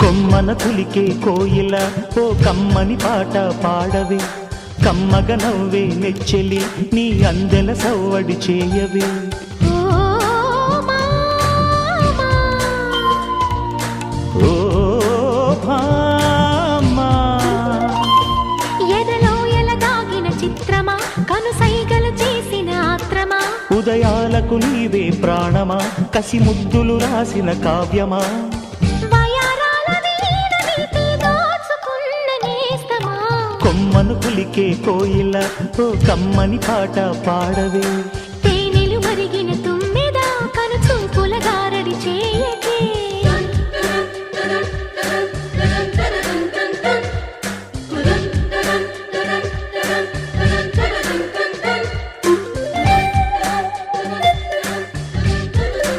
కొమ్మన కులికే కోయిల ఓ కమ్మని పాట పాడవే. కమ్మగ నవ్వే నెచ్చెలి నీ అందెల సవ్వడి చేయవే. ఉదయాలకు నీవే ప్రాణమా కసి ముద్దులు రాసిన కావ్యమా. కొమ్మను కులికే కోయిల ఓ కమ్మని పాట పాడవే.